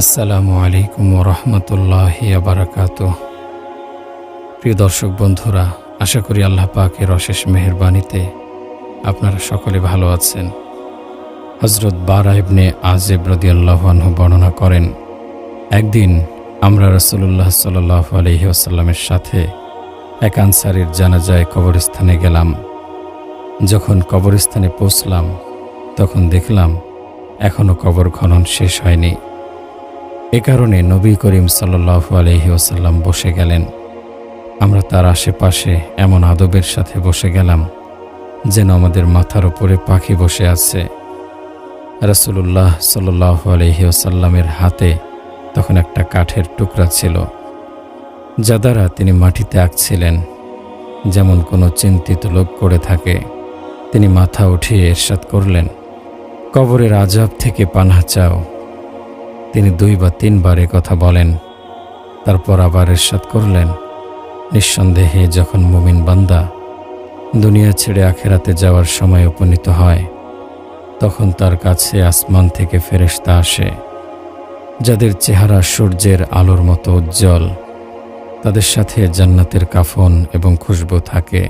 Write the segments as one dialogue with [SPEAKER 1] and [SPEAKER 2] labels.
[SPEAKER 1] আসসালামু আলাইকুম রহমতুল্লাহ বারাকাত প্রিয় দর্শক বন্ধুরা, আশা করি আল্লাহ পাকের অশেষ মেহরবানিতে আপনারা সকলে ভালো আছেন। হজরত বারা ইবনে আজেব রদিয়াল্লাহু বর্ণনা করেন, একদিন আমরা রসুল্লাহ সাল্লাহ আলহি আসাল্লামের সাথে এক আনসারির জানাজায় কবরস্থানে গেলাম। যখন কবরস্থানে পৌঁছলাম, তখন দেখলাম এখনও কবর খনন শেষ হয়নি। এ কারণে নবী করিম সাল্লাহ আলহি ওসাল্লাম বসে গেলেন। আমরা তার আশেপাশে এমন আদবের সাথে বসে গেলাম, যেন আমাদের মাথার উপরে পাখি বসে আছে। রসুল্লাহ সাল্লাহ আলহি ওসাল্লামের হাতে তখন একটা কাঠের টুকরা ছিল, যা দ্বারা তিনি মাটিতে আঁকছিলেন। যেমন কোনো চিন্তিত লোক করে থাকে, তিনি মাথা উঠিয়ে এরশাদ করলেন, কবরের আজাব থেকে পানাহ চাও তিনি দুই বা তিনবার এ কথা বলেন। তারপর আবার এরশাদ করলেন, নিঃসন্দেহে যখন মুমিন বান্দা দুনিয়া ছেড়ে আখেরাতে যাওয়ার সময় উপনীত হয়, তখন তার কাছে আসমান থেকে ফেরেশতা আসে, যাদের চেহারা সূর্যের আলোর মতো উজ্জ্বল, তাদের সাথে জান্নাতের কাফন এবং খুশবু থাকে।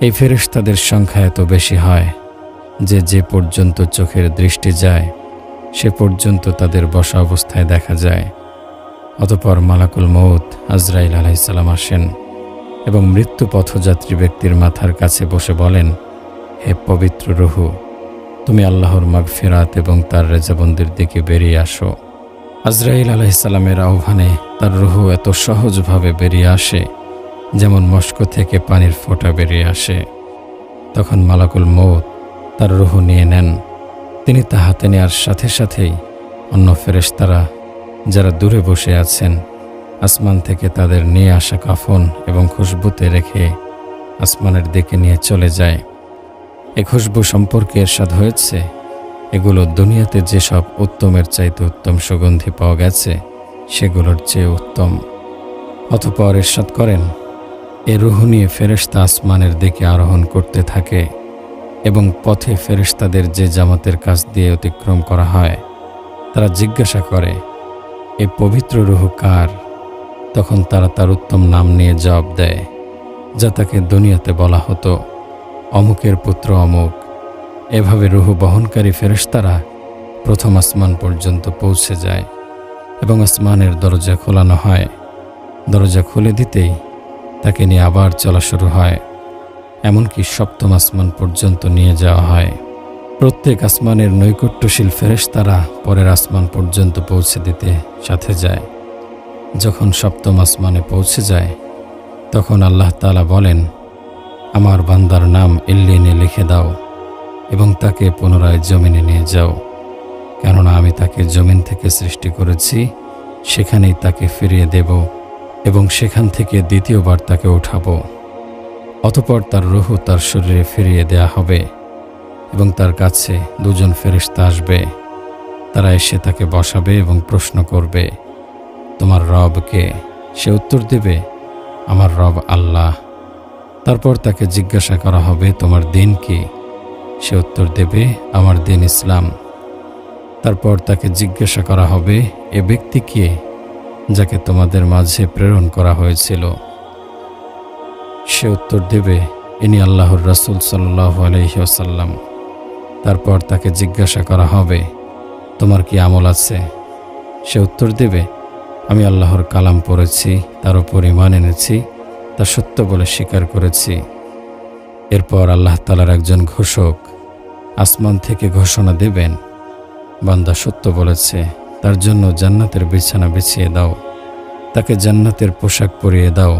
[SPEAKER 1] এই ফেরেশতাদের সংখ্যা এত বেশি হয় যে যে পর্যন্ত চোখের দৃষ্টি যায় সে পর্যন্ত তাদের বসা অবস্থায় দেখা যায়। অতপর মালাকুল মৌত আজরাইল আলাইসাল্লাম আসেন এবং মৃত্যু পথযাত্রী ব্যক্তির মাথার কাছে বসে বলেন, হে পবিত্র রহু, তুমি আল্লাহর মাগফিরাত এবং তার রেজাবন্দির দিকে বেরিয়ে আসো। আজরাইল আলাইসাল্লামের আহ্বানে তার রুহু এত সহজভাবে বেরিয়ে আসে যেমন মস্ক থেকে পানির ফোঁটা বেরিয়ে আসে। তখন মালাকুল মৌত তার রুহু নিয়ে নেন। তিনি তা হাতে নেওয়ার সাথে সাথেই অন্য ফেরেশতারা যারা দূরে বসে আছেন, আসমান থেকে তাদের নিয়ে আসা কাফন এবং খুশবুতে রেখে আসমানের দিকে নিয়ে চলে যায়। এ খুশবু সম্পর্কে এরশাদ হয়েছে? এগুলো দুনিয়াতে যেসব উত্তমের চাইতে উত্তম সুগন্ধি পাওয়া গেছে, সেগুলোর চেয়ে উত্তম। অতপর এরশাদ করেন, এ রুহু নিয়ে ফেরেশতা আসমানের দিকে আরোহণ করতে থাকে। এবং পথে ফেরেশতাদের যে জামাতের কাছ দিয়ে অতিক্রম করা হয়, তারা জিজ্ঞাসা করে, এ পবিত্র রুহু কার? তখন তারা তার উত্তম নাম নিয়ে জবাব দেয়, যা তাকে দুনিয়াতে বলা হতো, অমুকের পুত্র অমুক। এভাবে রুহু বহনকারী ফেরেশতারা প্রথম আসমান পর্যন্ত পৌঁছে যায় এবং আসমানের দরজা খোলানো হয়। দরজা খুলে দিতেই তাকে নিয়ে আবার চলা শুরু হয়। এমনকি সপ্তম আসমান পর্যন্ত নিয়ে যাওয়া হয়। প্রত্যেক আসমানের নৈকট্যশীল ফেরেশতারা পরের আসমান পর্যন্ত পৌঁছে দিতে সাথে যায়। যখন সপ্তম আসমানে পৌঁছে যায়, তখন আল্লাহ তালা বলেন, আমার বান্দার নাম ইল্লিনে লিখে দাও এবং তাকে পুনরায় জমিনে নিয়ে যাও। কেননা আমি তাকে জমিন থেকে সৃষ্টি করেছি, সেখানেই তাকে ফিরিয়ে দেব এবং সেখান থেকে দ্বিতীয়বার তাকে উঠাবো। অতপর তার রুহু তার শরীরে ফিরিয়ে দেয়া হবে এবং তার কাছে দুজন ফেরিস্তা আসবে। তারা এসে তাকে বসাবে এবং প্রশ্ন করবে, তোমার রবকে সে উত্তর দেবে, আমার রব আল্লাহ। তারপর তাকে জিজ্ঞাসা করা হবে, তোমার দিন কি? সে উত্তর দেবে, আমার দিন ইসলাম। তারপর তাকে জিজ্ঞাসা করা হবে, এ ব্যক্তি কে যাকে তোমাদের মাঝে প্রেরণ করা হয়েছিল? সে উত্তর দেবে, ইনি আল্লাহর রসুল সাল্লাহ আলহিহাসাল্লাম তারপর তাকে জিজ্ঞাসা করা হবে, তোমার কি আমল আছে? সে উত্তর দেবে, আমি আল্লাহর কালাম পড়েছি, তার উপর ইমান এনেছি, তা সত্য বলে স্বীকার করেছি। এরপর আল্লাহ তালার একজন ঘোষক আসমান থেকে ঘোষণা দেবেন, বান্দা সত্য বলেছে, তার জন্য জান্নাতের বিছানা বিছিয়ে দাও, তাকে জান্নাতের পোশাক পরিয়ে দাও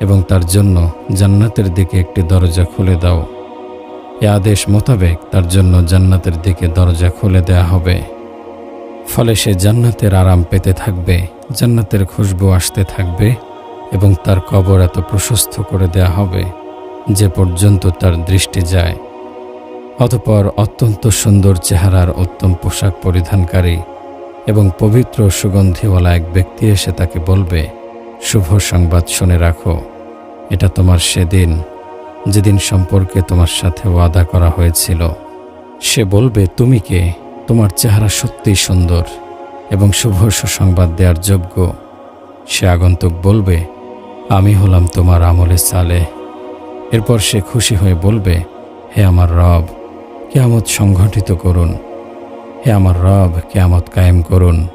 [SPEAKER 1] এবং তার জন্য জান্নাতের দিকে একটি দরজা খুলে দাও। এ আদেশ মোতাবেক তার জন্য জান্নাতের দিকে দরজা খুলে দেয়া হবে। ফলে সে জান্নাতের আরাম পেতে থাকবে, জান্নাতের খুশবু আসতে থাকবে এবং তার কবর এত প্রশস্ত করে দেয়া হবে যে পর্যন্ত তার দৃষ্টি যায়। অতপর অত্যন্ত সুন্দর চেহারার উত্তম পোশাক পরিধানকারী এবং পবিত্র সুগন্ধিওয়ালা এক ব্যক্তি এসে তাকে বলবে শুভ সংবাদ শুনে রাখো। এটা তোমার সেদিন, যেদিন সম্পর্কে তোমার সাথে ওয়াদা করা হয়েছিল। সে বলবে, তুমি কে? তোমার চেহারা সত্যিই সুন্দর এবং শুভ সুসংবাদ দেওয়ার যোগ্য। সে আগন্তুক বলবে, আমি হলাম তোমার আমলে সালে। এরপর সে খুশি হয়ে বলবে, হে আমার রব, কেয়ামত সংঘটিত করুন। হে আমার রব, কেয়ামত কায়েম করুন।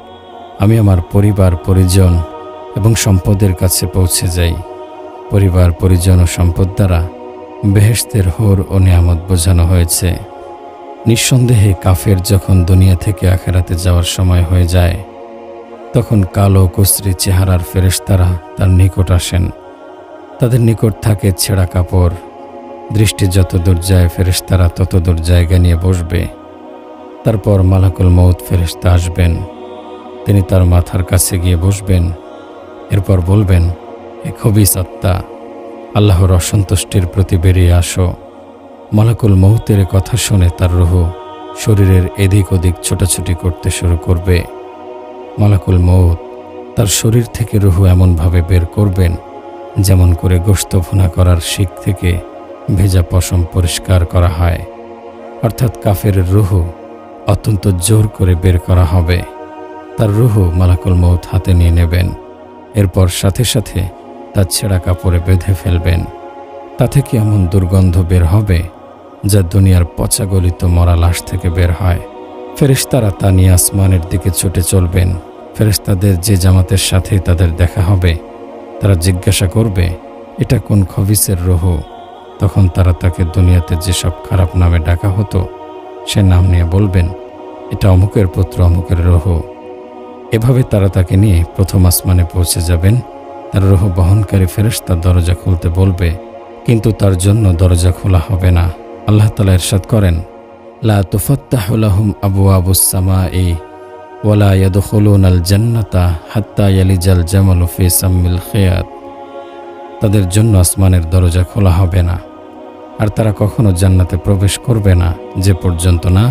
[SPEAKER 1] আমি আমার পরিবার, পরিজন এবং সম্পদের কাছে পৌঁছে যাই। পরিবার, পরিজন ও সম্পদ দ্বারা বেহেশতের হোর ও নিয়ামত বোঝানো হয়েছে। নিঃসন্দেহে কাফের যখন দুনিয়া থেকে আখেরাতে যাওয়ার সময় হয়ে যায়, তখন কালো কুশ্রী চেহারার ফেরেস্তারা তার নিকট আসেন। তাদের নিকট থাকে ছেঁড়া কাপড়। দৃষ্টি যত দূর যায় ফেরেশতারা তত দূর জায়গা নিয়ে বসবে। তারপর মালাকুল মৌত ফেরেশতা আসবেন। তিনি তার মাথার কাছে গিয়ে বসবেন। এরপর বলবেন, এ খবি সত্তা। আল্লাহর অসন্তুষ্টির প্রতি বেরিয়ে আসো। মালাকুল মৌতের কথা শুনে তার রুহ শরীরের এদিক ওদিক ছোটাছুটি করতে শুরু করবে। মালাকুল মৌত তার শরীর থেকে রুহু এমনভাবে বের করবেন, যেমন করে গোস্ত ভুনা করার শিক থেকে ভেজা পশম পরিষ্কার করা হয়। অর্থাৎ কাফের রুহু অত্যন্ত জোর করে বের করা হবে। তার রুহু মালাকুল মৌত হাতে নিয়ে নেবেন। এরপর সাথে সাথে তার ছেঁড়া কাপড়ে বেঁধে ফেলবেন। তা থেকে এমন দুর্গন্ধ বের হবে যা দুনিয়ার পচা গলিত মরা লাশ থেকে বের হয়? ফেরেশতারা তা নিয়ে আসমানের দিকে ছুটে চলবেন। ফেরেশতাদের যে জামাতের সাথে তাদের দেখা হবে, তারা জিজ্ঞাসা করবে, এটা কোন খবিসের রহু? তখন তারা তাকে দুনিয়াতে যেসব খারাপ নামে ডাকা হতো, সে নাম নিয়ে বলবেন, এটা অমুকের পুত্র, অমুকের রহু। এভাবে তারা তাকে নিয়ে প্রথম আসমানে পৌঁছে যাবেন। তার রহ বহনকারী ফেরেশতা দরজা খুলতে বলবে, কিন্তু তার জন্য দরজা খোলা হবে না। আল্লাহ তালা এরশাদ করেন, লা তুফাত্তাহুলাহুম আবু আবুস সামাই ওয়ালা ইয়াদখুলুন আল জান্নাতা হাত্তা ইয়ালিজাল জামালু ফি সাম্মিল খেয়াত। তাদের জন্য আসমানের দরজা খোলা হবে না। আর তারা কখনো জান্নাতে প্রবেশ করবে না, যে পর্যন্ত না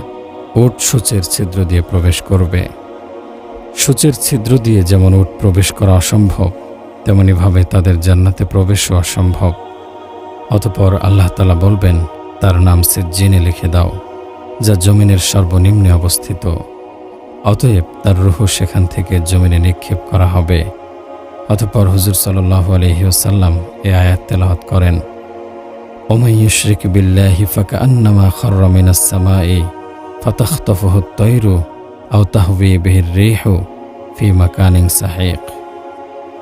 [SPEAKER 1] ওট সূচের ছিদ্র দিয়ে প্রবেশ করবে। সূচের ছিদ্র দিয়ে যেমন উট প্রবেশ করা অসম্ভব, তেমনিভাবে তাদের জান্নাতে প্রবেশও অসম্ভব। অতপর আল্লাহ তালা বলবেন, তার নাম সে সিজ্জিনে লিখে দাও, যা জমিনের সর্বনিম্নে অবস্থিত। অতএব তার রুহ সেখান থেকে জমিনে নিক্ষেপ করা হবে। অতপর হুজুর সাল্লাহ আলহিউসাল্লাম এ আয়াত তেলাহত করেন ওমাইয়ুশরিক বিল্লাহি ফাকা আন্নামা সামাই ফাতাখতফহু তৈরু আও তাহবি বিহির রেহু ফি মাকানিং সাহেক।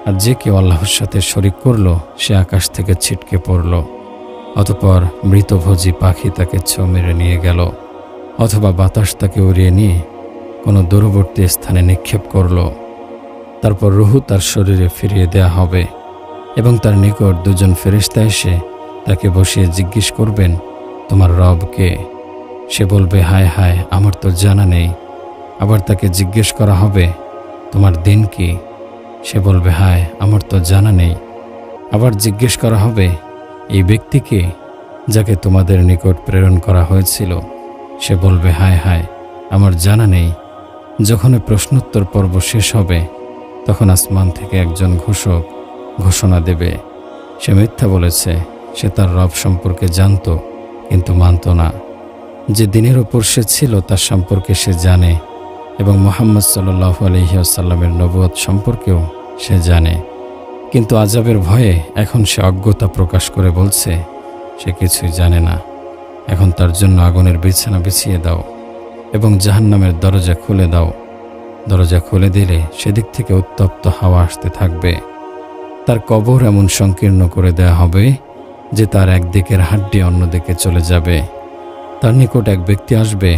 [SPEAKER 1] আর যে কেউ আল্লাহর সাথে শরিক করল, সে আকাশ থেকে ছিটকে পড়ল। অতপর মৃতভোজী পাখি তাকে ছো মেরে নিয়ে গেল। অথবা বাতাস তাকে উড়িয়ে নিয়ে কোনো দূরবর্তী স্থানে নিক্ষেপ করল। তারপর রুহু তার শরীরে ফিরিয়ে দেয়া হবে এবং তার নিকট দুজন ফেরিস্তা এসে তাকে বসিয়ে জিজ্ঞেস করবেন, তোমার রবকে সে বলবে, হায় হায়, আমার তো জানা নেই। আবার তাকে জিজ্ঞেস করা হবে, তোমার দিন কি? সে বলবে, হায়, আমার তো জানা নেই। আবার জিজ্ঞেস করা হবে, এই ব্যক্তিকে যাকে তোমাদের নিকট প্রেরণ করা হয়েছিল? সে বলবে, হায় হায়, আমার জানা নেই। যখন প্রশ্নোত্তর পর্ব শেষ হবে, তখন আসমান থেকে একজন ঘোষক ঘোষণা দেবে। সে মিথ্যা বলেছে, সে তার রব সম্পর্কে জানত, কিন্তু মানত না। যে দিনের ওপর সে ছিল, তার সম্পর্কে সে জানে। এবং মোহাম্মদ সাল্লাহ আলহিউসাল্লামের নবুয়ত সম্পর্কেও সে জানে। কিন্তু আজাবের ভয়ে এখন সে অজ্ঞতা প্রকাশ করে বলছে, সে কিছুই জানে না। এখন তার জন্য আগুনের বিছানা বিছিয়ে দাও এবং জাহান্নামের দরজা খুলে দাও। দরজা খুলে দিলে সেদিক থেকে উত্তপ্ত হাওয়া আসতে থাকবে। তার কবর এমন সংকীর্ণ করে দেয়া হবে যে তার একদিকের হাড্ডি অন্যদিকে চলে যাবে। তার নিকট এক ব্যক্তি আসবে,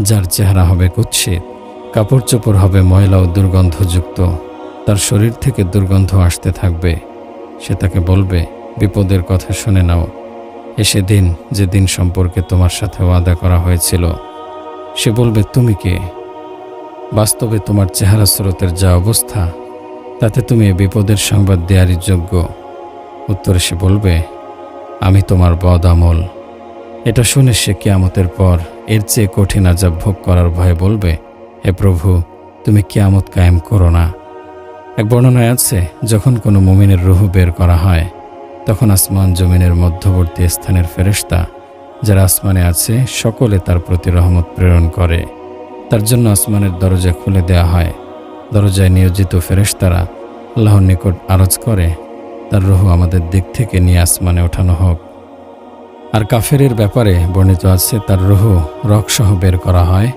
[SPEAKER 1] যার চেহারা হবে কুৎসিত। কাপড় চোপড় হবে ময়লা ও দুর্গন্ধযুক্ত। তার শরীর থেকে দুর্গন্ধ আসতে থাকবে। সে তাকে বলবে, বিপদের কথা শুনে নাও। এসে দিন যে দিন সম্পর্কে তোমার সাথে ওয়াদা করা হয়েছিল। সে বলবে, তুমি কে? বাস্তবে তোমার চেহারা স্রোতের যা অবস্থা, তাতে তুমি বিপদের সংবাদ দেয়ারই যোগ্য। উত্তরে সে বলবে, আমি তোমার বদ আমল। এটা শুনে সে কেয়ামতের পর এর চেয়ে কঠিন আজাব ভোগ করার ভয়ে বলবে হে প্রভু, তুমি কিয়ামত কায়েম করো না। এক বর্ণনায় আছে, যখন কোনো মুমিনের রুহু বের করা হয়, তখন আসমান জমিনের মধ্যবর্তী স্থানের ফেরেশতা, যারা আসমানে আছে, সকলে তার প্রতি রহমত প্রেরণ করে। তার জন্য আসমানের দরজা খুলে দেয়া হয়। দরজায় নিয়োজিত ফেরেশতারা আল্লাহর নিকট আরজ করে, তার রুহ আমাদের দিক থেকে নিয়ে আসমানে ওঠানো হোক। আর কাফেরের ব্যাপারে বর্ণিত আছে, তার রুহ রকসহ বের করা হয়।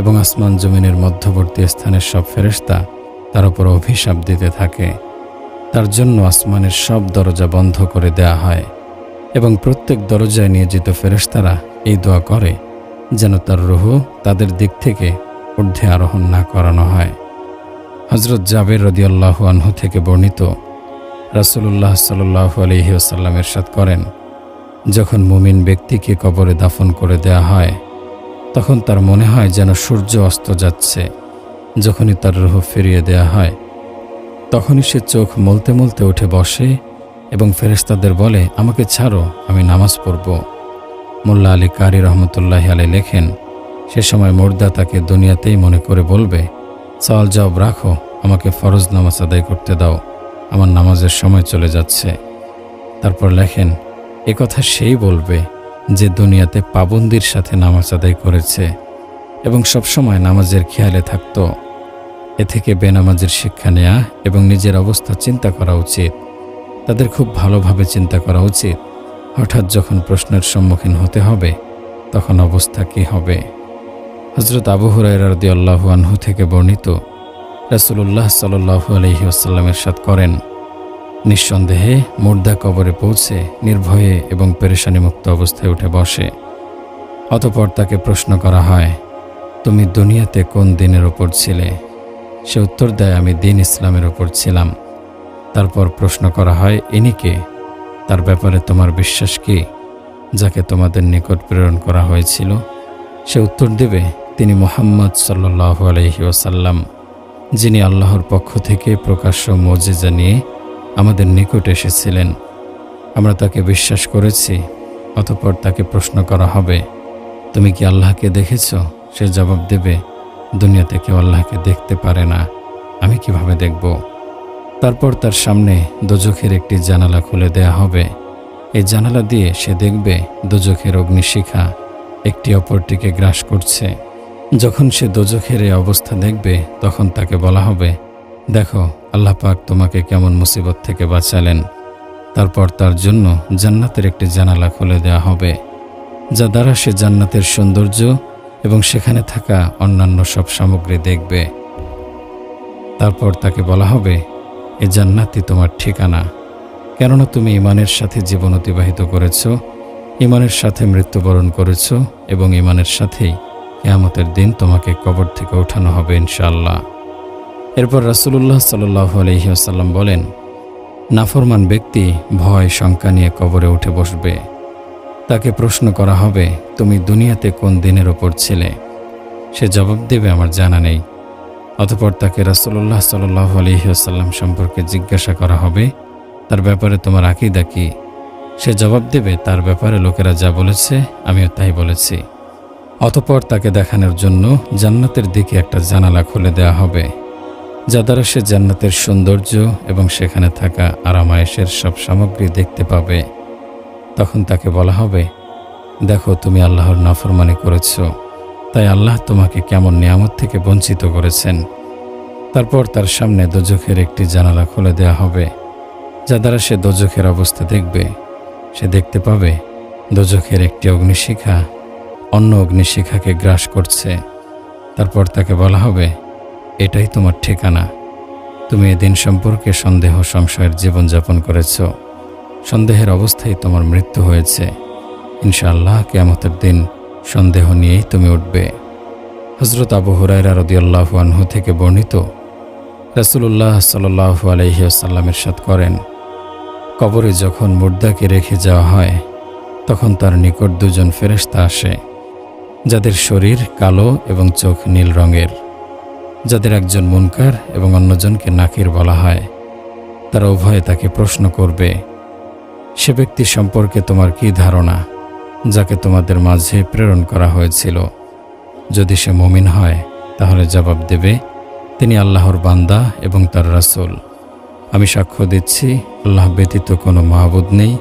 [SPEAKER 1] এবং আসমান জমিনের মধ্যবর্তী স্থানের সব ফেরেশতা তার উপর অভিশাপ দিতে থাকে। তার জন্য আসমানের সব দরজা বন্ধ করে দেয়া হয় এবং প্রত্যেক দরজায় নিয়োজিত ফেরেশতারা এই দোয়া করে যেন তার রুহ তাদের দিক থেকে ঊর্ধ্বে আরোহণ না করানো হয়। হজরত জাবের রদিয়াল্লাহু আনহু থেকে বর্ণিত রাসূলুল্লাহ সাল্লাল্লাহু আলাইহি ওয়াসাল্লাম এরশাদ করেন, যখন মুমিন ব্যক্তিকে কবরে দাফন করে দেয়া হয় তখন তার মনে হয় যেন সূর্য অস্ত যাচ্ছে। যখনই তার রুহ ফিরিয়ে দেয়া হয়, তখনই সে চোখ মলতে মলতে উঠে বসে এবং ফেরেশতাদের বলে, আমাকে ছাড়ো, আমি নামাজ পড়ব। মোল্লা আলী কারি রহমতুল্লাহ আলী লেখেন, সে সময় মোর্দা তাকে দুনিয়াতেই মনে করে বলবে, চাল জবাব রাখো, আমাকে ফরজ নামাজ আদায় করতে দাও, আমার নামাজের সময় চলে যাচ্ছে তারপর লেখেন, এ কথা সেই বলবে যে দুনিয়াতে পাবন্দির সাথে নামাজ আদায় করেছে এবং সবসময় নামাজের খেয়ালে থাকত। এ থেকে বেনামাজের শিক্ষা নেয়া এবং নিজের অবস্থা চিন্তা করা উচিত। তাদের খুব ভালোভাবে চিন্তা করা উচিত। হঠাৎ যখন প্রশ্নের সম্মুখীন হতে হবে, তখন অবস্থা কী হবে? হজরত আবু হুরাইরারদি আল্লাহু আনহু থেকে বর্ণিত, রাসুলুল্লাহ সাল্লাহু আলহি আসাল্লামের সাথ করেন নিঃসন্দেহে মুর্দা কবরে পৌঁছে নির্ভয়ে এবং পেরেশানিমুক্ত অবস্থায় উঠে বসে। অতপর তাকে প্রশ্ন করা হয়, তুমি দুনিয়াতে কোন দিনের ওপর ছিলে? সে উত্তর দেয়, আমি দিন ইসলামের ওপর ছিলাম। তারপর প্রশ্ন করা হয়, ইনি কে? তার ব্যাপারে তোমার বিশ্বাস কি? যাকে তোমাদের নিকট প্রেরণ করা হয়েছিল। সে উত্তর দেবে, তিনি মোহাম্মদ সাল্লাহ আলহি ওসাল্লাম যিনি আল্লাহর পক্ষ থেকে প্রকাশ্য মজিজা নিয়ে আমাদের নিকট এসেছিলেন। আমরা তাকে বিশ্বাস করেছি, অতপর তাকে প্রশ্ন করা হবে, তুমি কি আল্লাহকে দেখেছ? সে জবাব দেবে, দুনিয়াতে কেউ আল্লাহকে দেখতে পারে না, আমি কীভাবে দেখব? তারপর তার সামনে দোজখের একটি জানালা খুলে দেয়া হবে। এই জানালা দিয়ে সে দেখবে দোজখের অগ্নিশিখা একটি অপরটিকে গ্রাস করছে। যখন সে দোজখের এই অবস্থা দেখবে, তখন তাকে বলা হবে দেখো, আল্লাহ পাক তোমাকে কেমন মুসিবত থেকে বাঁচালেন। তারপর তার জন্য জান্নাতের একটি জানালা খুলে দেওয়া হবে, যা দ্বারা সে জান্নাতের সৌন্দর্য এবং সেখানে থাকা অন্যান্য সব সামগ্রী দেখবে। তারপর তাকে বলা হবে, এ জান্নাতই তোমার ঠিকানা। কেননা তুমি ইমানের সাথে জীবন অতিবাহিত করেছ ইমানের সাথে মৃত্যুবরণ করেছ এবং ইমানের সাথেই কেয়ামতের দিন তোমাকে কবর থেকে ওঠানো হবে ইনশাআল্লাহ। এরপর রাসুলুল্লাহ সাল্লাহ আলহিহাসাল্লাম বলেন, নাফরমান ব্যক্তি ভয়, শঙ্কা নিয়ে কবরে উঠে বসবে। তাকে প্রশ্ন করা হবে, তুমি দুনিয়াতে কোন দিনের ওপর ছিলে? সে জবাব দেবে, আমার জানা নেই। অতপর তাকে রাসুল্লাহ সাল্লাহ আলহিহাসাল্লাম সম্পর্কে জিজ্ঞাসা করা হবে, তার ব্যাপারে তোমার আকিদা কি? সে জবাব দেবে, তার ব্যাপারে লোকেরা যা বলেছে, আমিও তাই বলেছি। অতপর তাকে দেখানোর জন্য জান্নাতের দিকে একটা জানালা খুলে দেওয়া হবে। যা দ্বারা সে জান্নাতের সৌন্দর্য এবং সেখানে থাকা আরামায়েশের সব সামগ্রী দেখতে পাবে। তখন তাকে বলা হবে, দেখো, তুমি আল্লাহর নাফরমানি করেছ। তাই আল্লাহ তোমাকে কেমন নিয়ামত থেকে বঞ্চিত করেছেন। তারপর তার সামনে দোজখের একটি জানালা খুলে দেওয়া হবে, যা দ্বারা সে দোজখের অবস্থা দেখবে। সে দেখতে পাবে, দোজখের একটি অগ্নিশিখা অন্য অগ্নিশিখাকে গ্রাস করছে। তারপর তাকে বলা হবে এটাই তোমার ঠিকানা। তুমি এদিন সম্পর্কে সন্দেহ সংশয়ের জীবনযাপন করেছ। সন্দেহের অবস্থায় তোমার মৃত্যু হয়েছে। ইনশাআল্লাহ কেয়ামতের দিন সন্দেহ নিয়েই তুমি উঠবে। হজরত আবু হুরাইরা রদিয়াল্লাহু আনহু থেকে বর্ণিত, রাসুলুল্লাহ সাল্লাহু আলহিউসাল্লামের সাথ করেন, কবরে যখন মুর্দাকে রেখে যাওয়া হয়, তখন তার নিকট দুজন ফেরেশতা আসে, যাদের শরীর কালো এবং চোখ নীল রঙের। যাদের একজন মুনকার এবং অন্যজনকে নাকির বলা হয়, তারা উভয়ে তাকে প্রশ্ন করবে, সে ব্যক্তি সম্পর্কে তোমার কি ধারণা, যাকে তোমাদের মাঝে প্রেরণ করা হয়েছিল? যদি সে মমিন হয়, তাহলে জবাব দেবে, তিনি আল্লাহর বান্দা এবং তার রাসূল। আমি সাক্ষ্য দিচ্ছি, আল্লাহ ব্যতীত কোনো মাহবুদ নেই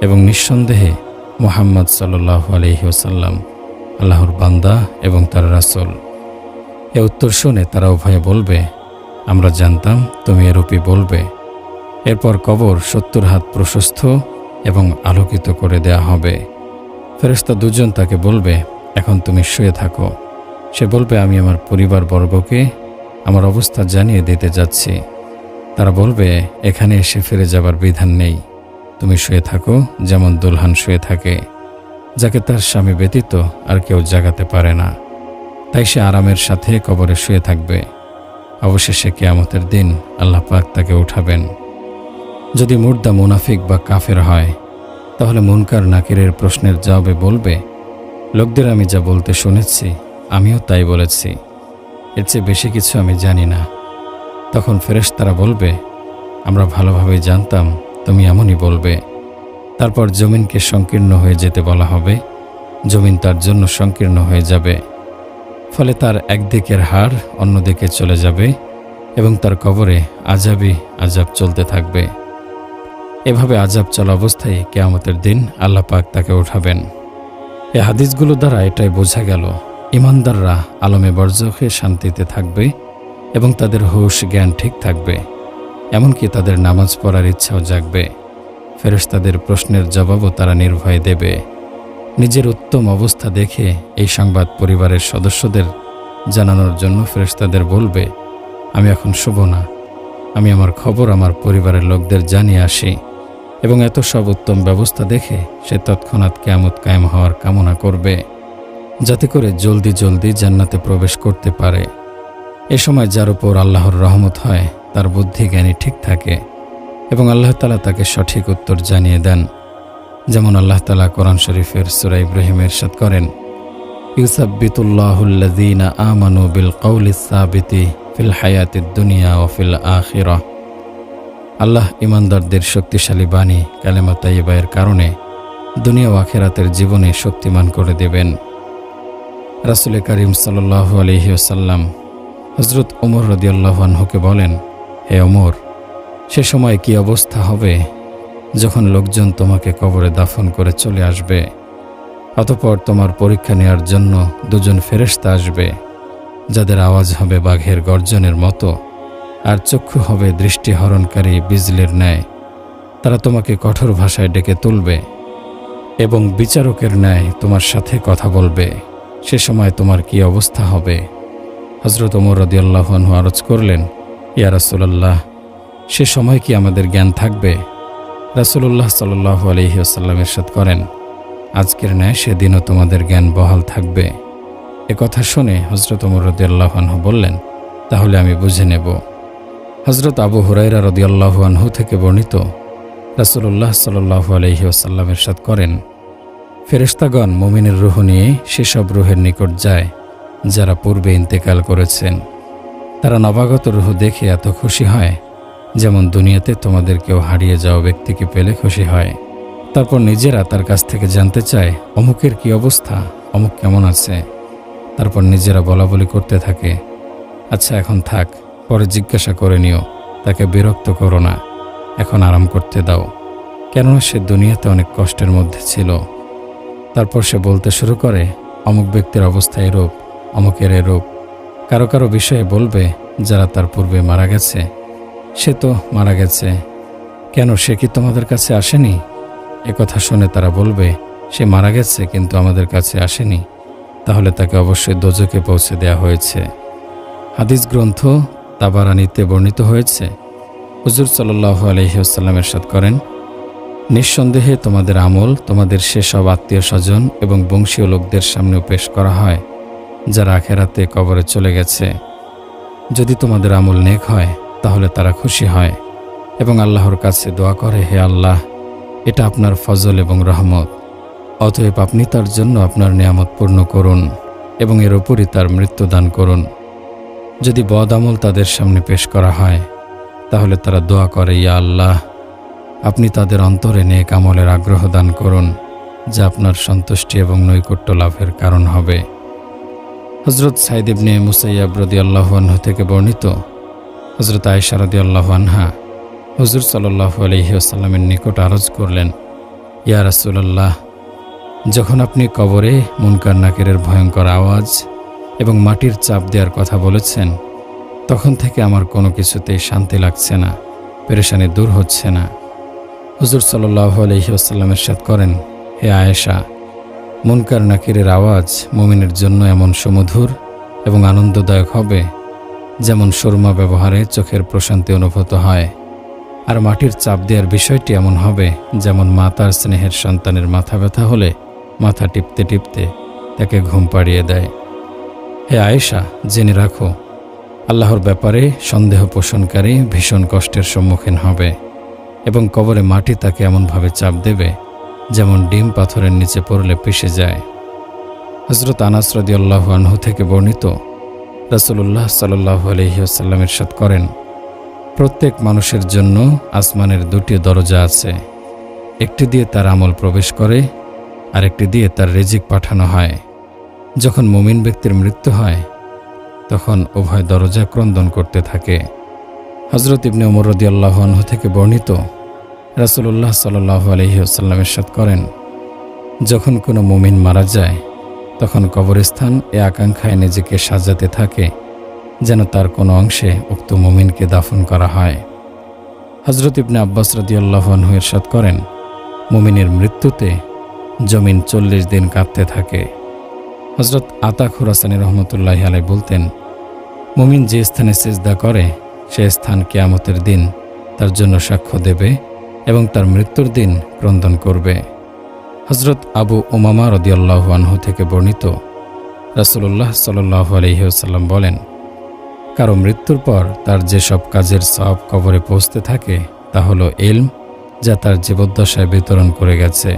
[SPEAKER 1] এবং নিঃসন্দেহে মোহাম্মদ সাল্লাহ আলহি ওসাল্লাম আল্লাহর বান্দা এবং তার রাসূল। এ উত্তর শুনে তারা উভয়ে বলবে, আমরা জানতাম তুমি এরূপই বলবে। এরপর কবর সত্তর হাত প্রশস্ত এবং আলোকিত করে দেয়া হবে। ফেরেশতা দুজন তাকে বলবে, এখন তুমি শুয়ে থাকো। সে বলবে, আমি আমার পরিবারবর্গকে আমার অবস্থা জানিয়ে দিতে যাচ্ছি। তারা বলবে, এখানে এসে ফিরে যাবার বিধান নেই। তুমি শুয়ে থাকো যেমন দুলহান শুয়ে থাকে, যাকে তার স্বামী ব্যতীত আর কেউ জাগাতে পারে না। তাই সে আরামের সাথে কবরে শুয়ে থাকবে। অবশেষে কেয়ামতের দিন আল্লাহ পাক তাকে উঠাবেন। যদি মুর্দা মুনাফিক বা কাফের হয়, তাহলে মুনকার নাকিরের প্রশ্নের জবাবে বলবে, লোকদের আমি যা বলতে শুনেছি, আমিও তাই বলেছি। এর চেয়ে বেশি কিছু আমি জানি না। তখন ফেরেশতারা বলবে, আমরা ভালোভাবে জানতাম, তুমি এমনই বলবে। তারপর জমিনকে সংকীর্ণ হয়ে যেতে বলা হবে। জমিন তার জন্য সংকীর্ণ হয়ে যাবে। ফলে তার একদিকের হার অন্যদিকে চলে যাবে এবং তার কবরে আজাবই আজাব চলতে থাকবে। এভাবে আজাব চলা অবস্থায় কেয়ামতের দিন আল্লাহ পাক তাকে উঠাবেন। এ হাদিসগুলো দ্বারা এটাই বোঝা গেল, ইমানদাররা আলমে বর্জকে শান্তিতে থাকবে এবং তাদের হুশ জ্ঞান ঠিক থাকবে, এমনকি তাদের নামাজ পড়ার ইচ্ছাও জাগবে। ফেরেশতাদের প্রশ্নের জবাবও তারা নির্ভয়ে দেবে। নিজের উত্তম অবস্থা দেখে এই সংবাদ পরিবারের সদস্যদের জানানোর জন্য ফেরেশতাদের বলবে, আমি এখন শুভ না। আমি আমার খবর আমার পরিবারের লোকদের জানিয়ে আসি এবং এত সব উত্তম ব্যবস্থা দেখে সে তৎক্ষণাৎ কেয়ামত কায়েম হওয়ার কামনা করবে, যাতে করে জলদি জলদি জান্নাতে প্রবেশ করতে পারে। এ সময় যার উপর আল্লাহর রহমত হয়, তার বুদ্ধি জ্ঞানী ঠিক থাকে এবং আল্লাহ তালা তাকে সঠিক উত্তর জানিয়ে দেন। যেমন আল্লাহ তালা কোরআন শরীফের সুরা ইব্রাহিম এরশাদ করেন আমানু বিল ফিল হায়াতিদ দুনিয়া ও ফিল আখিরা। আল্লাহ ইমানদারদের শক্তিশালী বাণী কালেমা তাইবায়ের কারণে দুনিয়া ও আখেরাতের জীবনে শক্তিমান করে দেবেন। রাসুল করিম সাল্লাহ আলহিউসাল্লাম হজরত ওমর রদিয়াল্লাহানহুকে বলেন, হে ওমর, সে সময় কি অবস্থা হবে যখন লোকজন তোমাকে কবরে দাফন করে চলে আসবে, অতপর তোমার পরীক্ষা নেওয়ার জন্য দুজন ফেরেশতা আসবে, যাদের আওয়াজ হবে বাঘের গর্জনের মতো আর চক্ষু হবে দৃষ্টিহরণকারী বিজলির ন্যায়। তারা তোমাকে কঠোর ভাষায় ডেকে তুলবে এবং বিচারকের ন্যায় তোমার সাথে কথা বলবে। সে সময় তোমার কি অবস্থা হবে? হজরত ওমর রদিয়াল্লাহনহু আরজ করলেন, ইয়া রাসুলাল্লাহ, সে সময় কি আমাদের জ্ঞান থাকবে? রাসুল্লাহ সাল্লাহ আলহিউসাল্লাম এরশাদ করেন, আজকের ন্যায় সেদিনও তোমাদের জ্ঞান বহাল থাকবে। কথা শুনে হজরত ওমর রদিয়াল্লাহনহু বললেন, তাহলে আমি বুঝে নেব। হজরত আবু হুরাইরা রদিয়াল্লাহু আনহু থেকে বর্ণিত রাসুল্লাহ সাল্লাহু আলহি আসাল্লাম এরশাদ করেন, ফেরেশতাগণ মুমিনের রুহ নিয়ে সেসব রুহের নিকট যায়, যারা পূর্বে ইন্তেকাল করেছেন। তারা নবাগত রুহ দেখে এত খুশি হয় যেমন দুনিয়াতে তোমাদের কেউ হারিয়ে যাওয়া ব্যক্তিকে পেলে খুশি হয়, তারপর নিজেরা তার কাছ থেকে জানতে চায়, অমুকের কি অবস্থা, অমুক কেমন আছে। তারপর নিজেরা বলা বলি করতে থাকে আচ্ছা এখন থাক, পরে জিজ্ঞাসা করে নিও, তাকে বিরক্ত করো না, এখন আরাম করতে দাও। কেননা সে দুনিয়াতে অনেক কষ্টের মধ্যে ছিল। তারপর সে বলতে শুরু করে, অমুক ব্যক্তির অবস্থা এরূপ, অমুকের এরূপ। কারও কারও বিষয়ে বলবে, যারা তার পূর্বে মারা গেছে সে তো মারা গেছে। কেন সে কি তোমাদের কাছে আসেনি? কথা শুনে তারা বলবে, সে মারা গেছে কিন্তু আমাদের কাছে আসেনি। তাহলে তাকে অবশ্যই দোজকে পৌঁছে দেয়া হয়েছে। হাদিস গ্রন্থ তাবারানিতে বর্ণিত হয়েছে। হুজুর সাল্লাহ আলহিউসাল্লামের সাদ করেন, নিঃসন্দেহে তোমাদের আমল তোমাদের সেসব আত্মীয় স্বজন এবং বংশীয় লোকদের সামনেও পেশ করা হয়, যারা আখেরাতে কবরে চলে গেছে। যদি তোমাদের আমল নেক হয় তাহলে তারা খুশি হয় এবং আল্লাহর কাছে দোয়া করে, হে আল্লাহ, এটা আপনার ফজল এবং রহমত। অতএব আপনি তার জন্য আপনার নিয়ামত পূর্ণ করুন এবং এর উপরই তার মৃত্যু দান করুন। যদি বদ আমল তাদের সামনে পেশ করা হয়, তাহলে তারা দোয়া করে, ইয়া আল্লাহ, আপনি তাদের অন্তরে নেক আমলের আগ্রহ দান করুন, যা আপনার সন্তুষ্টি এবং নৈকট্য লাভের কারণ হবে। হজরত সাইদিবনে মুসাইয়াব রদি আল্লাহান্হ থেকে বর্ণিত হজরত আয়সারদি আল্লাহ আনহা হজরত সাল্লাহ আলহিউসাল্লামের নিকট আরজ করলেন, ইয়া রাসুলাল্লাহ, যখন আপনি কবরে মুনকার নাকেরের ভয়ঙ্কর আওয়াজ এবং মাটির চাপ দেওয়ার কথা বলেছেন, তখন থেকে আমার কোনো কিছুতেই শান্তি লাগছে না, পেরেশানি দূর হচ্ছে না। হুজুর সাল্লাহ আলহিউসাল্লামের সাথ করেন, হে আয়েশা, মুনকার নাকিরের আওয়াজ মুমিনের জন্য এমন সুমধুর এবং আনন্দদায়ক হবে যেমন সুরমা ব্যবহারে চোখের প্রশান্তি অনুভূত হয়, আর মাটির চাপ দেওয়ার বিষয়টি এমন হবে, যেমন মা তার স্নেহের সন্তানের মাথা ব্যথা হলে মাথা টিপতে টিপতে তাকে ঘুম পাড়িয়ে দেয়। হে আয়েশা, জেনে রাখো, আল্লাহর ব্যাপারে সন্দেহ পোষণকারী ভীষণ কষ্টের সম্মুখীন হবে, এবং কবরে মাটি তাকে এমনভাবে চাপ দেবে, যেমন ডিম পাথরের নিচে পড়লে পিষে যায়। হজরত আনাস রদিয়াল্লাহ আনহু থেকে বর্ণিত রাসূলুল্লাহ সাল্লাহ আলহিউসাল্লামের সাথ করেন, প্রত্যেক মানুষের জন্য আসমানের দুটি দরজা আছে, একটি দিয়ে তার আমল প্রবেশ করে আর একটি দিয়ে তার রেজিক পাঠানো হয়। যখন মুমিন ব্যক্তির মৃত্যু হয়, তখন উভয় দরজা ক্রন্দন করতে থাকে। হজরত ইবনে উমর রদিয়াল্লাহ আনহু থেকে বর্ণিত, রাসূলুল্লাহ সাল্লাহ আলহিউসাল্লামের সাথ করেন, যখন কোনো মুমিন মারা যায় তখন কবরস্থান এ আকাঙ্ক্ষায় নিজেকে সাজাতে থাকে, যেন তার কোনো অংশে উক্ত মুমিনকে দাফন করা হয়। হজরত ইবনে আব্বাস রদিয়াল্লাহনহু এরশাদ করেন, মুমিনের মৃত্যুতে জমিন চল্লিশ দিন কাঁদতে থাকে। হজরত আতা খুরাসানি রহমতুল্লাহ আলাই বলতেন, মুমিন যে স্থানে সেজদা করে, সে স্থান কেয়ামতের দিন তার জন্য সাক্ষ্য দেবে এবং তার মৃত্যুর দিন ক্রন্দন করবে। হজরত আবু ওমামা রদিয়াল্লাহ আনহু থেকে বর্ণিত রাসুল্লাহ সাল্লাহ আলহিউসাল্লাম বলেন, কারও মৃত্যুর পর তার যেসব কাজের সব কবরে পৌঁছতে থাকে, তা হলো এলম যা তার জীবদ্দশায় বিতরণ করে গেছে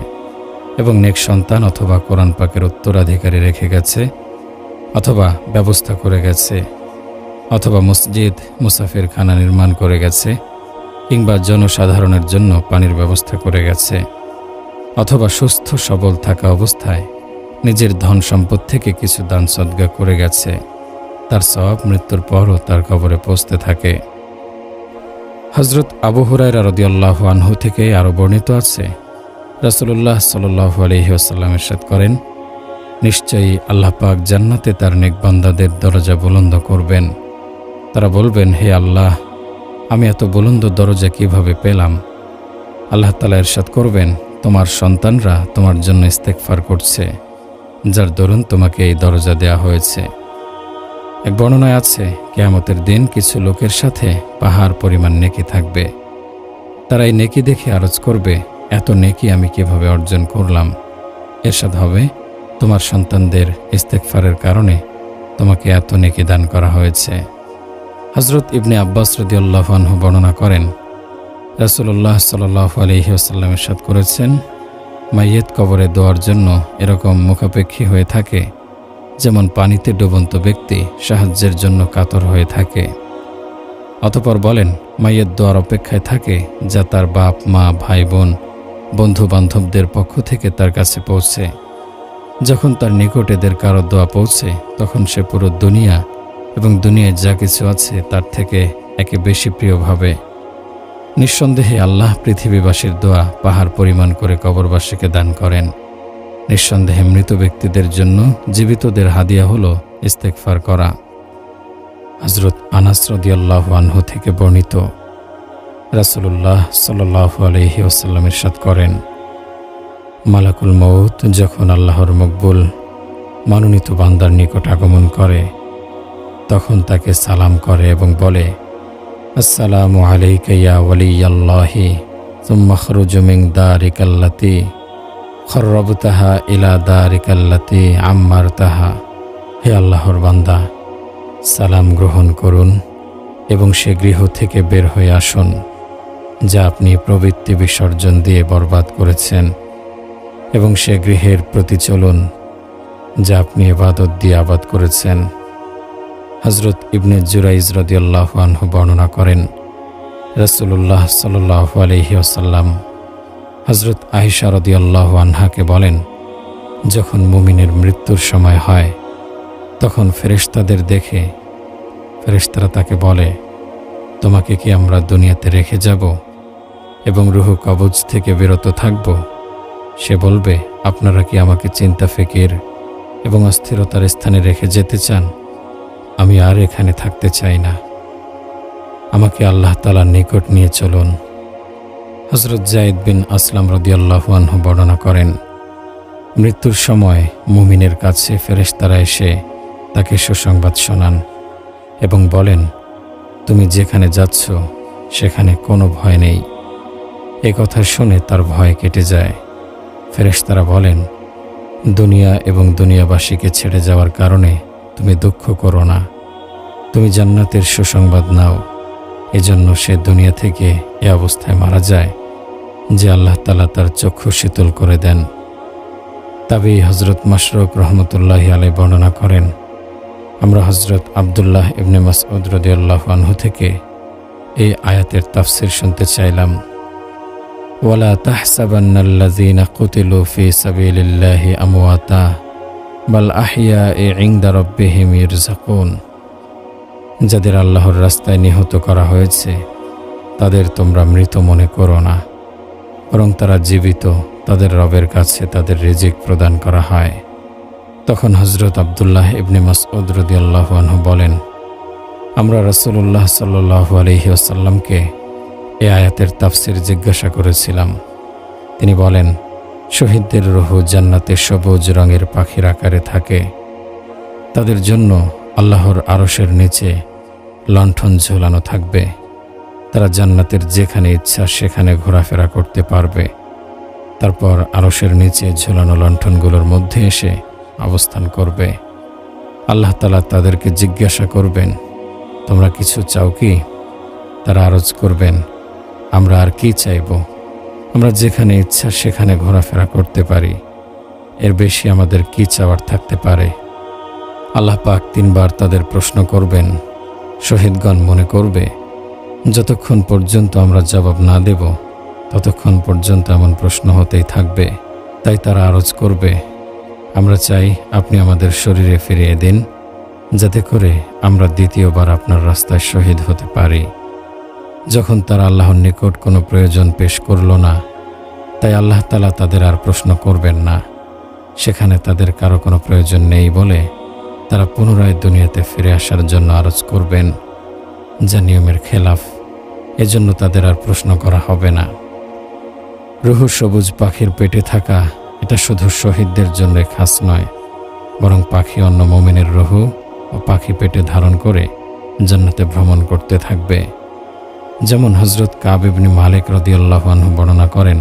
[SPEAKER 1] এবং নেক সন্তান অথবা কোরআন পাকের উত্তরাধিকারী রেখে গেছে অথবা ব্যবস্থা করে গেছে অথবা মসজিদ, মুসাফির খানা নির্মাণ করে গেছে কিংবা জনসাধারণের জন্য পানির ব্যবস্থা করে গেছে। অথবা সুস্থ সবল থাকা অবস্থায় নিজের ধন সম্পদ থেকে কিছু দান সদ্গা করে গেছে। তার সব মৃত্যুর পরও তার কবরে পৌঁছতে থাকে। হজরত আবু হুরাইরা রদিয়াল্লাহ আনহু থেকে আরও বর্ণিত আছে রাসুল্লাহ সাল্লাহ আলহিহাস্লামের সাথ করেন, নিশ্চয়ই আল্লাহ পাক জান্নাতে তার নেকবান্দাদের দরজা বুলন্দ করবেন। তারা বলবেন, হে আল্লাহ, আমি এত বুলন্দ দরজা কীভাবে পেলাম? আল্লাহ তালা এরশাদ করবেন তোমার সন্তানরা তোমার জন্য ইস্তেকফার করছে, যার দরুন তোমাকে এই দরজা দেয়া হয়েছে। এক বর্ণনায় আছে, কেয়ামতের দিন কিছু লোকের সাথে পাহাড় পরিমাণ নেকি থাকবে। তারা এই নেকি দেখে আরজ করবে, এত নেকি আমি কীভাবে অর্জন করলাম? এরশাদ হবে, তোমার সন্তানদের ইস্তেকফারের কারণে তোমাকে এত নেকি দান করা হয়েছে। হজরত ইবনে আব্বাস রদিউল্লাহানহু বর্ণনা করেন রাসুল্লাহ সাল্লাহ আলহিউসাল্লামের সাথ করেছেন, মাইয়েত কবরে দেওয়ার জন্য এরকম মুখাপেক্ষী হয়ে থাকে, যেমন পানিতে ডুবন্ত ব্যক্তি সাহায্যের জন্য কাতর হয়ে থাকে। অতপর বলেন মাইয়ের দোয়ার অপেক্ষায় থাকে যা তার বাপ, মা, ভাই, বোন বন্ধু বান্ধবদের পক্ষ থেকে তার কাছে পৌঁছে। যখন তার নিকট এদের কারও দোয়া পৌঁছে, তখন সে পুরো দুনিয়া এবং দুনিয়ায় যা কিছু আছে তার থেকে একে বেশি প্রিয় ভাবে নিঃসন্দেহে আল্লাহ পৃথিবীবাসীর দোয়া পাহাড় পরিমাণ করে কবরবাসীকে দান করেন। নিঃসন্দেহে মৃত ব্যক্তিদের জন্য জীবিতদের হাদিয়া হল ইস্তেকফার করা। হজরত আনাস রদিয়াল্লাহ আনহু থেকে বর্ণিত রাসুল্লাহ সাল্লাহ আলহি সাথ করেন, মালাকুল মৌত যখন আল্লাহর মকবুল, মনোনীত বান্দার নিকট আগমন করে, তখন তাকে সালাম করে এবং বলে আসসালামু আলাইকা ইয়া ওয়ালিয়াল্লাহি, সুম্মা খরুজু মিন দারিকাল্লাতি খর্রবতাহা ইলা দারিকাল্লাতি আম্মার তাহা হে আল্লাহর বান্দা, সালাম গ্রহণ করুন এবং সে গৃহ থেকে বের হয়ে আসুন, যা আপনি প্রবৃত্তি বিসর্জন দিয়ে বরবাদ করেছেন, এবং সে গৃহের প্রতি চলুন, যা আপনি এবাদত দিয়ে আবাদ করেছেন। হজরত ইবনে জুরাইজ রদিয়াল্লাহ আনহু বর্ণনা করেন রসুল্লাহ সাল্লাহ আলহি আসাল্লাম হজরত আহিশা রদিয়াল্লাহ আনহাকে বলেন, যখন মুমিনের মৃত্যুর সময় হয়, তখন ফেরেশতাদের দেখে ফেরেশতারা তাকে বলে, তোমাকে কি আমরা দুনিয়াতে রেখে যাব এবং রুহ কবজ থেকে বিরত থাকব? সে বলবে, আপনারা কি আমাকে চিন্তা ফিকির এবং অস্থিরতার স্থানে রেখে যেতে চান? আমি আর এখানে থাকতে চাই না। আমাকে আল্লাহ তালার নিকট নিয়ে চলুন। হজরত জাইদ বিন আসলাম রদিয়াল্লাহু আনহু বর্ণনা করেন, মৃত্যুর সময় মুমিনের কাছে ফেরেশতারা এসে তাকে সুসংবাদ শোনান এবং বলেন, তুমি যেখানে যাচ্ছ, সেখানে কোনো ভয় নেই। এ কথা শুনে তার ভয় কেটে যায়। ফেরেশতারা বলেন, দুনিয়া এবং দুনিয়াবাসীকে ছেড়ে যাওয়ার কারণে তুমি দুঃখ করো না। তুমি জান্নাতের সুসংবাদ নাও। এজন্য সে দুনিয়া থেকে এ অবস্থায় মারা যায়, যে আল্লাহ তালা তার চক্ষু শীতল করে দেন। তবে হজরত মাসরুক রহমতুল্লাহ আলাই বর্ণনা করেন, আমরা হজরত আবদুল্লাহ ইবনে মাসউদ রদিয়াল্লাহ আনহু থেকে এই আয়াতের তাফসির শুনতে চাইলাম। ওয়ালা তাহসাবান্নাল্লাযীনা কুতিলু ফি সাবিলিল্লাহি আমওয়াতা। বাল আহিয়া এ ইংদা রব্বিহিম ইরজাকুন। যাদের আল্লাহর রাস্তায় নিহত করা হয়েছে, তাদের তোমরা মৃত মনে করো না, বরং তারা জীবিত, তাদের রবের কাছে তাদের রেজিক প্রদান করা হয়। তখন হজরত আবদুল্লাহ ইবনে মাসউদ রদিয়াল্লাহু আনহু বলেন, আমরা রসুল্লাহ সাল্লু আলহি আসাল্লামকে এ আয়াতের তাফসির জিজ্ঞাসা করেছিলাম। তিনি বলেন শহীদদের রহু জান্নাতে সবুজ রঙের পাখির আকারে থাকে। তাদের জন্য আল্লাহর আরশের নিচে লণ্ঠন ঝোলানো থাকবে। তারা জান্নাতের যেখানে ইচ্ছা সেখানে ঘোরাফেরা করতে পারবে। তারপর আরশের নিচে ঝোলানো লণ্ঠনগুলোর মধ্যে এসে অবস্থান করবে। আল্লাহ তালা তাদেরকে জিজ্ঞাসা করবেন, তোমরা কিছু চাও কি? তারা আরজ করবেন, আমরা আর কি চাইব? আমরা যেখানে ইচ্ছা সেখানে ঘোরাফেরা করতে পারি। এর বেশি আমাদের কি চাওয়ার থাকতে পারে? আল্লাহ পাক তিনবার তাদের প্রশ্ন করবেন। শহীদগণ মনে করবে, যতক্ষণ পর্যন্ত আমরা জবাব না দেব, ততক্ষণ পর্যন্ত এমন প্রশ্ন হতেই থাকবে। তাই তারা আরজ করবে, আমরা চাই আপনি আমাদের শরীরে ফিরিয়ে দিন, যাতে করে আমরা দ্বিতীয়বার আপনার রাস্তায় শহীদ হতে পারি। যখন তারা আল্লাহর নিকট কোনো প্রয়োজন পেশ করল না, তাই আল্লাহ তালা তাদের আর প্রশ্ন করবেন না। সেখানে তাদের কারও কোনো প্রয়োজন নেই বলে তারা পুনরায় দুনিয়াতে ফিরে আসার জন্য আরজ করবেন, যা নিয়মের খেলাফ। এজন্য তাদের আর প্রশ্ন করা হবে না। রুহু সবুজ পাখির পেটে থাকা এটা শুধু শহীদদের জন্য খাস নয়, বরং পাখি অন্য মোমিনের রহু ও পাখি পেটে ধারণ করে জান্নাতে ভ্রমণ করতে থাকবে। যেমন হজরত কাবিবনি মালিক রদিয়াল্লাহ বর্ণনা করেন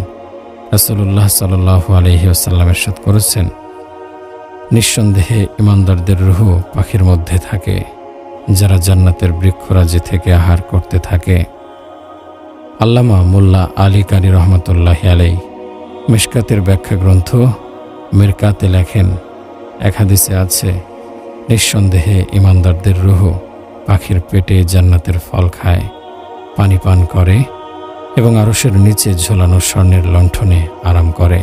[SPEAKER 1] রাসুল্লাহ সাল্লাহ আলহি আসাল্লামের সাথ করেছেন, নিঃসন্দেহে ইমানদারদের রুহ পাখির মধ্যে থাকে, যারা জান্নাতের বৃক্ষরাজি থেকে আহার করতে থাকে। আল্লামা মোল্লা আলী কারি রহমতুল্লাহ আলাই মিশকাতের ব্যাখ্যা গ্রন্থ মিরকাতে লেখেন, এক হাদিসে আছে, নিঃসন্দেহে ইমানদারদের রুহ পাখির পেটে জান্নাতের ফল খায়। পানি পান করে এবং আরসের নিচে ঝোলানো স্বর্ণের লণ্ঠনে আরাম করে।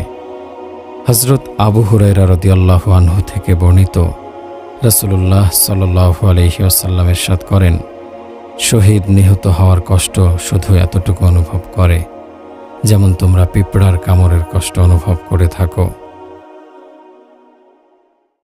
[SPEAKER 1] হজরত আবু হুরাইরা রদিয়াল্লাহ আনহু থেকে বর্ণিত রসুল্লাহ সাল্লাহ আলহিউসাল্লামের সাথ করেন, শহীদ নিহত হওয়ার কষ্ট শুধু এতটুকু অনুভব করে, যেমন তোমরা পিঁপড়ার কামড়ের কষ্ট অনুভব করে থাকো।